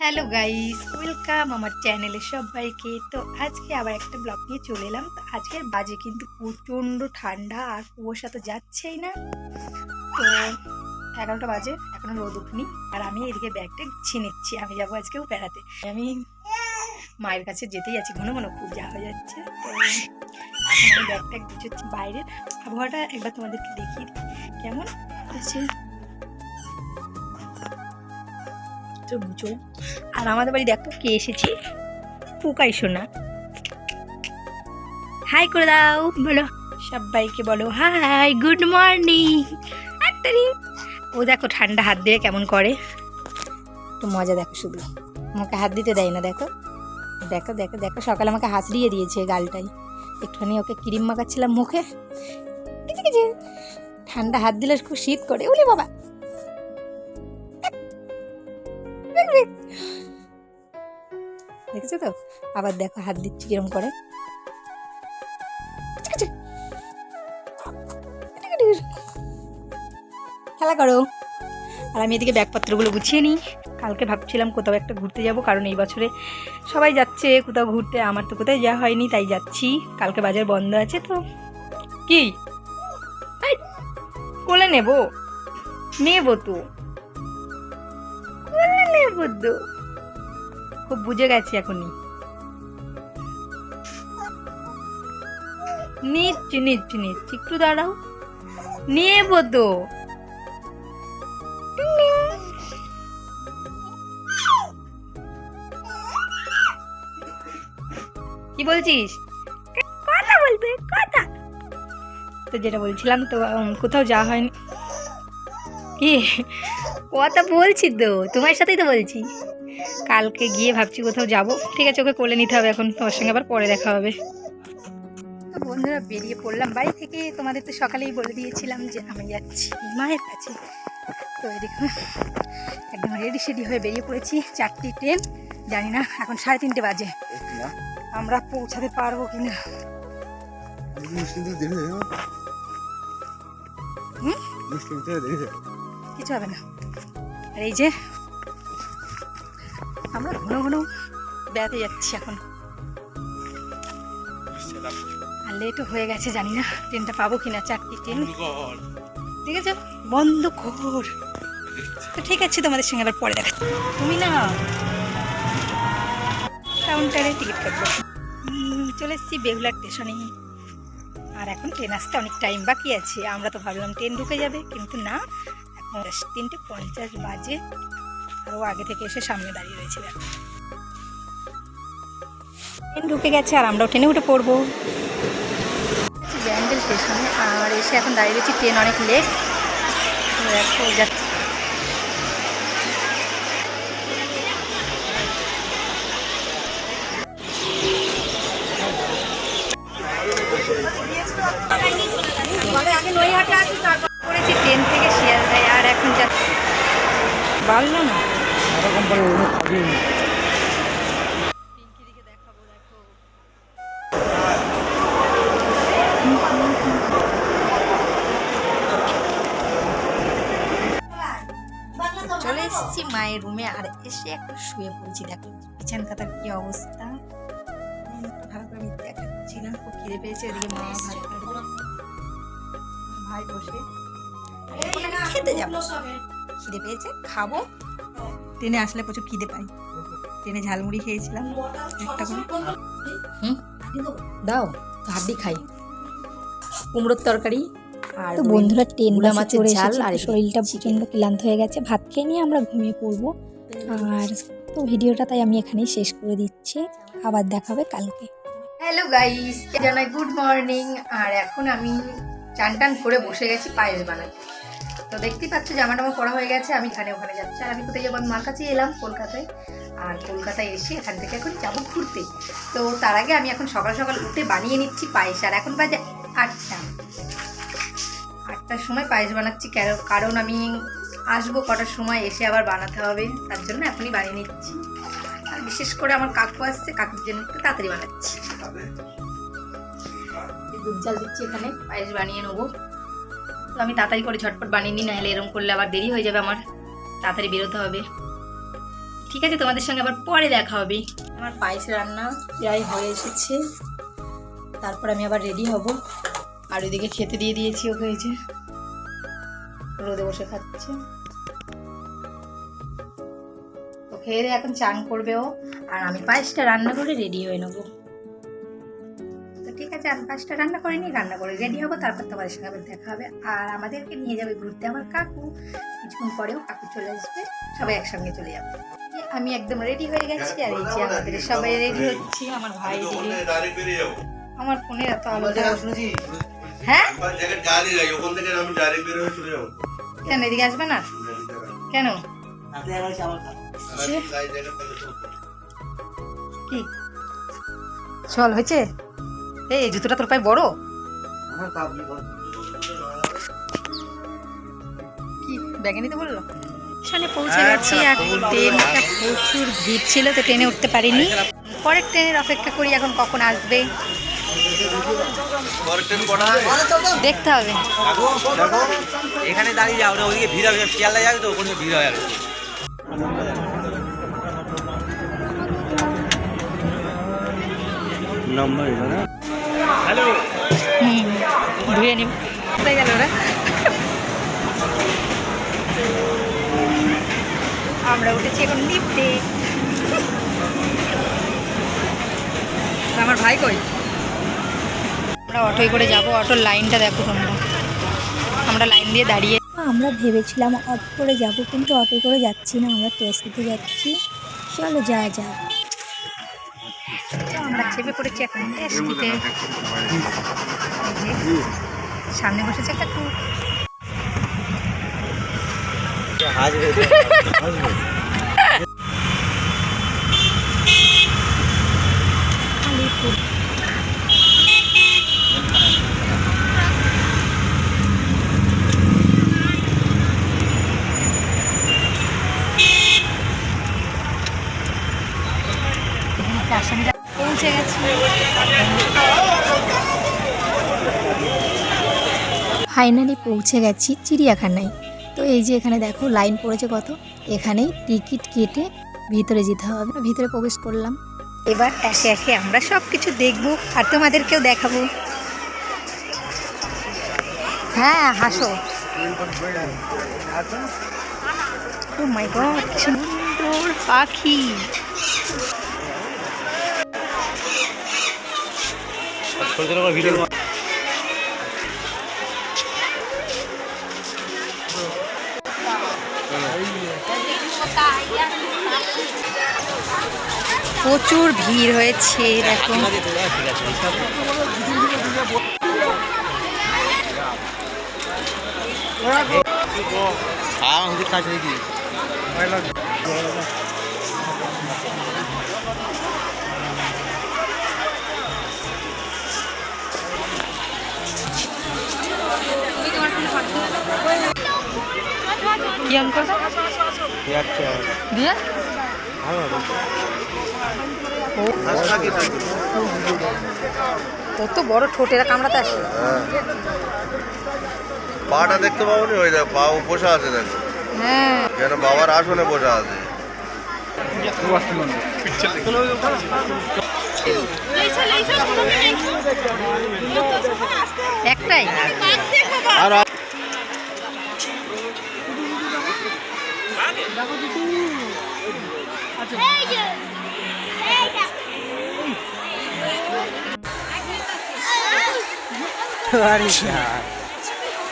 Hello guys welcome আমার চ্যানেলে সবাইকে। তো আজকে আবার একটা ব্লগ নিয়ে চলে এলাম। তো আজকের বাজে কিন্তু প্রচণ্ড ঠান্ডা, আর কুয়াশা তো যাচ্ছেই না। তো এগারোটা বাজে, এখনও রোদ উঠনি। আর আমি এদিকে ব্যাগটা গুছিয়ে নিচ্ছি। আমি যাব আজকেও বেড়াতে আমি মায়ের কাছে যেতেই আছি ঘন ঘন খুব যা হয়ে যাচ্ছে। ব্যাগটা বাইরের। আবহাওয়াটা একবার তোমাদেরকে দেখিয়ে কেমন? আছে তো বুঝো আর আমাদের বাড়ি দেখো কে এসেছি? পুকাই শোনা হাই করে দাও। বলো। সবাইকে বলো হাই গুড মর্নিং ও দেখো ঠান্ডা হাত দিয়ে কেমন করে। একটু মজা দেখো শুধু। আমাকে হাত দিতে দেয় না, দেখো। দেখো দেখো দেখো, সকালে আমাকে হাসড়িয়ে দিয়েছে গালটাই একটুখানি ওকে ক্রিম মাখাচ্ছিলাম মুখে। ঠান্ডা হাত দিলে খুব শীত করে। ওলে বাবা। দেখেছ তো? আবার দেখো হাত দিচ্ছি কিরম করে। খেলা করো। আর আমি এদিকে ব্যাগপত্রগুলো গুছিয়ে নিই। কালকে ভাবছিলাম কোথাও একটা ঘুরতে যাব, কারণ এই বছরে সবাই যাচ্ছে, কোথাও ঘুরতে। আমার তো কোথাও যাওয়া হয়নি, তাই যাচ্ছি। কালকে বাজার বন্ধ আছে তো। কি? কোলে নেব? নেব তো। কোলে নেব তো। খুব বুঝে গেছি এখনই। নিচ্ছি নিচ্ছি নিচ্ছি একটু দাঁড়াও। নেব তো। কি বলছিস? কথা বলবে কথা। তো যেটা বলছিলাম তো কোথাও যাওয়া হয়নি। কি কথা বলছি তো তোমার সাথেই তো বলছি। কালকে গিয়ে ভাবছি কোথাও যাব। ঠিক আছে ওকে কোলে নিতে হবে এখন তোমার সঙ্গে আবার পরে দেখা হবে। তো বন্ধুরা বেরিয়ে পড়লাম। বাড়ি থেকে তোমাদের তো সকালেই বলে দিয়েছিলাম যে আমি যাচ্ছি মায়ের কাছে। তো এদিকে একদম রেডি সেডি হয়ে বেরিয়ে পড়েছি। চারটি ট্রেন জানি না এখন সাড়ে তিনটে বাজে। আমরা পৌঁছাতে পারব কিনা? হুম? কিছু হবে না। আর এই যে আমরা ঘন ঘন বেড়াতে যাচ্ছি এখন। আর লেটও হয়ে গেছে, জানি না। ট্রেনটা পাবো কিনা, চারটি ট্রেন। ঠিক আছে বন্ধ কর তো ঠিক আছে, তোমাদের সঙ্গে আবার পরে দেখা। তুমি না কাউন্টারে টিকিট কাটবো। চলে এসেছি বেগুলার স্টেশনে আর এখন ট্রেন আসতে অনেক টাইম বাকি আছে। আমরা তো ভাবলাম ট্রেন ঢুকে যাবে, কিন্তু না, এখন তিনটে পঞ্চাশ বাজে। আরও আগে থেকে এসে সামনে দাঁড়িয়ে রয়েছে ট্রেন ঢুকে গেছে আর আমরাও ট্রেনে উঠে পড়ব। ব্যান্ডেল স্টেশনে আর এসে এখন দাঁড়িয়ে রয়েছি ট্রেন অনেক লেট। যাচ্ছে। ট্রেন থেকে শিয়ালদায়, আর এখন যাচ্ছি। বাড়লো না? পিঙ্কিদিকে দেখাবো দেখো চলে এসেছি মায়ের রুমে আর এসে একটু শুয়ে পড়েছি। দেখো বিছান কাতার কি অবস্থা। ভালো করে দেখাচ্ছি না। খুব খিদে পেয়েছে ওদিকে মা খাবে। ভাই বসে। খেতে যাব। খিদে পেয়েছে খাব। ট্রেনে আসলে প্রচুর খিদে পাই ট্রেনে ঝালমুড়ি খেয়েছিলাম একটা করে। হুম? দাও হাড্ডি খাই। কুমড়োর তরকারি আর তো বন্ধুরা ট্রেন মাছের ঝাল আর শরীরটা প্রচণ্ড ক্লান্ত হয়ে গেছে। ভাত খেয়ে নিয়ে আমরা ঘুমিয়ে পড়ব। আর তো ভিডিওটা তাই আমি এখানেই শেষ করে দিচ্ছি। আবার দেখাবে কালকে। হ্যালো গাইস জানাই গুড মর্নিং আর এখন আমি চান টান করে বসে গেছি পায়েস বানাতে। তো দেখতেই পাচ্ছ জামা টামা পরা হয়ে গেছে, আমি এখানে ওখানে যাচ্ছি। আর আমি কোথায় যাব? আমি মার কাছে এলাম, কলকাতায়। আর কলকাতায় এসে এখান থেকে এখন যাব ঘুরতে। তো তার আগে আমি এখন সকাল সকাল উঠে বানিয়ে নিচ্ছি পায়েস। আর এখন বাজে আটটা। আটটার সময় পায়েস বানাচ্ছি কারণ আমি আসব কটার সময়, এসে আবার বানাতে হবে। তার জন্য এখনই বানিয়ে নিচ্ছি। আর বিশেষ করে আমার কাকু আসছে, কাকুর জন্য একটু তাড়াতাড়ি বানাচ্ছি। দুধ জাল দিচ্ছি এখানে, পায়েস বানিয়ে নেব। তো আমি তাড়াতাড়ি করে ঝটপট বানিয়ে নিই, নাহলে এরকম করলে আবার দেরি হয়ে যাবে আমার। তাড়াতাড়ি বেরোতে হবে। ঠিক আছে, তোমাদের সঙ্গে আবার পরে দেখা হবে। আমার পায়েস রান্না প্রায় হয়ে এসেছে। তারপর আমি আবার রেডি হব। আর ওইদিকে খেতে দিয়ে দিয়েছি ওকে হয়েছে রোদে বসে খাচ্ছে। তো খেয়ে এখন চান করবে ও। আর আমি পায়েসটা রান্না করে রেডি হয়ে নেব। ঠিক পাঁচটা রান্না করে নিই রান্না করে রেডি হব তারপর তোমাদের সঙ্গে আবার দেখা হবে। আর আমাদেরকে নিয়ে যাবে ঘুরতে আমার কাকু। কিছুক্ষণ পরেও কাকু চলে আসবে সবাই একসঙ্গে চলে যাবে। আমি একদম রেডি হয়ে গেছি আর এই যে আমাদের সবাই রেডি হচ্ছে আমার ভাই আমার ফোনে এত আলো হ্যাঁ? হয়ে কেন এদিকে আসবে না? কেন? কি? চল হয়েছে? এই জুতোটা তোর পায়ে বড়? কি ব্যাগে নিতে বলল? স্টেশনে পৌঁছে গেছি আর ট্রেনটা প্রচুর ভিড় ছিল তো ট্রেনে উঠতে পারিনি। পরের ট্রেনের অপেক্ষা করি এখন কখন আসবে। দেখতে হবে। এখানে দাঁড়িয়ে যাও ওদিকে ভিড় হবে শিয়ালদা যাবে তো ওখানে ভিড় হয়ে নম্বর হুম ধুয়ে নিব। কোথায় গেল ওরা? আমরা উঠেছি এখন লিফটে। আমার ভাই কই? আমরা অটোয় করে যাব অটোর লাইনটা দেখো তোমরা। আমরা লাইন দিয়ে দাঁড়িয়ে আমরা ভেবেছিলাম অটো করে যাব কিন্তু অটো করে যাচ্ছি না আমরা ট্যাক্সিতে যাচ্ছি। চলো যা যা। আমরা চেপে পড়েছি এখন টেস্টিতে সামনে বসেছে একটা কুকুর। পৌঁছে গেছি। ফাইনালি পৌঁছে গেছি চিড়িয়াখানায়। তো এই যে এখানে দেখো লাইন পড়েছে কত? এখানেই টিকিট কেটে ভিতরে যেতে হবে। ভিতরে প্রবেশ করলাম। এবার একে একে আমরা সব কিছু দেখব আর তোমাদেরকেও দেখাবো। হ্যাঁ হাসো। গড সুন্দর পাখি। ছোট ছোট ভিডিও প্রচুর ভিড় হয়েছে হ্যাঁ কাছে দেখি কি করব দিয়ে কত বড় ঠোঁটেরা কামড়াতে আসে। পাটা দেখতে পাবো নি ওই দেখ পা বসে আছে দেখ। হ্যাঁ। যেন বাবার আসনে বসে আছে। একটাই।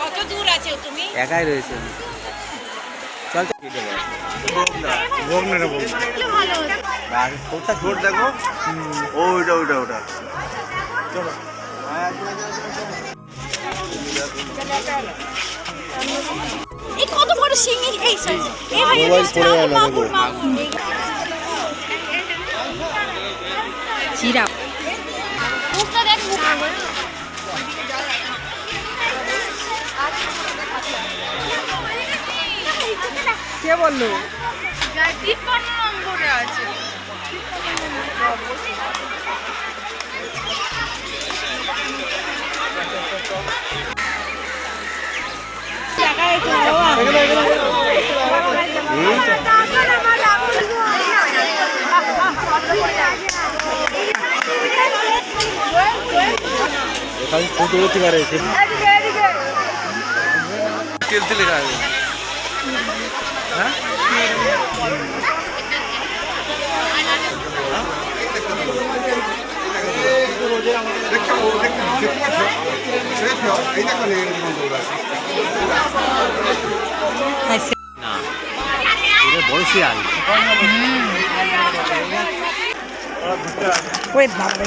কত দূর আছে তুমি? একাই রয়েছে চল ঠোঁট দেখো? ওইটা ওইটা ওটা এই কত বড় শিঙি এই সরি এই ভাই পড়ে গেল মুখ কে বলল? তিপ্পান্ন নম্বরে আছে তেলতে লেখা আছে হ্যাঁ হ্যাঁ, সে- না এটা বড় শিয়াল ওরে বাবারে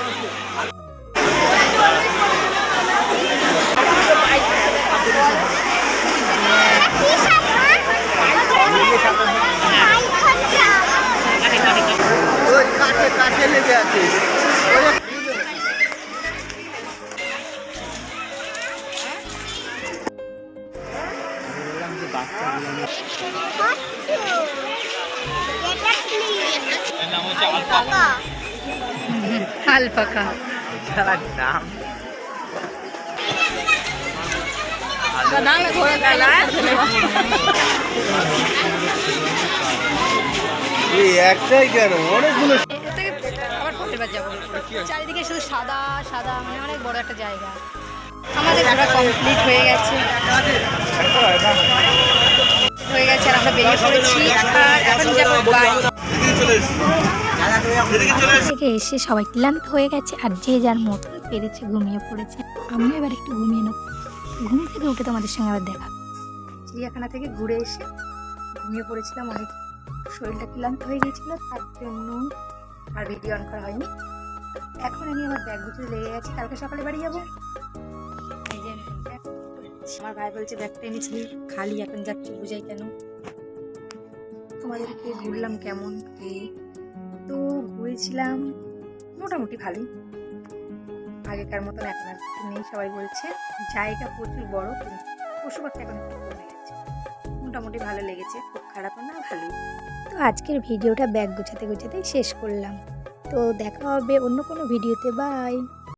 আলপাকা। নাম একটাই কেন? অনেকগুলো যাব চারিদিকে শুধু সাদা সাদা মানে অনেক বড় একটা জায়গা। আমাদের ঘোরা কমপ্লিট হয়ে গেছে। হয়ে গেছে আর আমরা বেরিয়ে পড়েছি। আর এখন যাব বাড়ি। চলে এসছি এদিকে চলে এসছি থেকে এসে সবাই ক্লান্ত হয়ে গেছে আর যে যার মতন পেরেছে ঘুমিয়ে পড়েছে। আমিও এবার একটু ঘুমিয়ে নেব। ঘুম থেকে উঠে তোমাদের সঙ্গে আবার দেখা। চিড়িয়াখানা থেকে ঘুরে এসে ঘুমিয়ে পড়েছিলাম অনেক। শরীরটা ক্লান্ত হয়ে গিয়েছিল তার জন্য আর ভিডিও অন করা হয়নি। এখন আমি আমার ব্যাগ গুছিয়ে লেগে গেছি, কালকে সকালে বাড়ি যাব। আমার ভাই বলছে ব্যাগটা এনেছিলি, খালি, এখন যাচ্ছি, বুঝাই কেন? তোমাদেরকে ঘুরলাম কেমন কি? তো ঘুরেছিলাম মোটামুটি ভালোই। আগেকার মতন এখন আর নেই, সবাই বলছে, জায়গা প্রচুর বড়, কিন্তু পশু পাখি এখন একটু কমে গেছে। মোটামুটি ভালো লেগেছে, খুব খারাপ না, ভালোই। তো আজকের ভিডিওটা ব্যাগ গুছাতে গুছাতে শেষ করলাম। তো দেখা হবে অন্য কোনো ভিডিওতে। বাই।